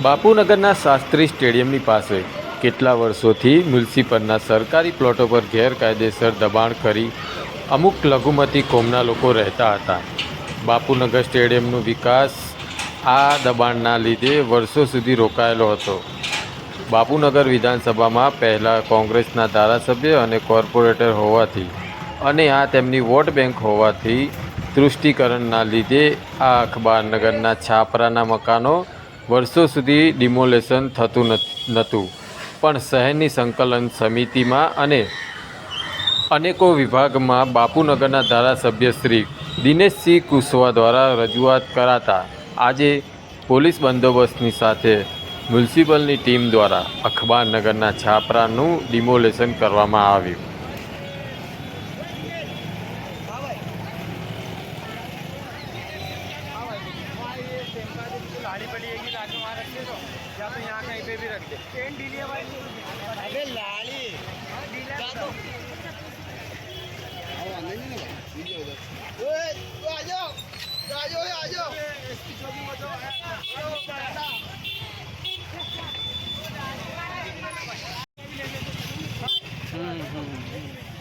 બાપુનગરના શાસ્ત્રી સ્ટેડિયમની પાસે કેટલા વર્ષોથી મ્યુનિસિપલના સરકારી પ્લોટો પર ગેરકાયદેસર દબાણ કરી અમુક લઘુમતી કોમના લોકો રહેતા હતા. બાપુનગર સ્ટેડિયમનો વિકાસ આ દબાણના લીધે વર્ષો સુધી રોકાયેલો હતો. બાપુનગર વિધાનસભામાં પહેલાં કોંગ્રેસના ધારાસભ્ય અને કોર્પોરેટર હોવાથી અને આ તેમની વોટ બેંક હોવાથી તૃષ્ટિકરણના લીધે આ અખબારનગરના છાપરાના મકાનો વર્ષો સુધી ડિમોલેશન થતું નહોતું. પણ શહેરની સંકલન સમિતિમાં અને અનેકો વિભાગમાં બાપુનગરના ધારાસભ્ય શ્રી દિનેશસિંહ કુશવા દ્વારા રજૂઆત કરાતા આજે પોલીસ બંદોબસ્તની સાથે મ્યુનિસિપલની ટીમ દ્વારા અખબારનગરના છાપરાનું ડિમોલેશન કરવામાં આવ્યું. पड़ी लाके वहाँ रख दे दो या तो यहाँ कहीं पे भी रख दे चेन ढीली भाई अरे लाली ढीला तो आ हम्म हम्म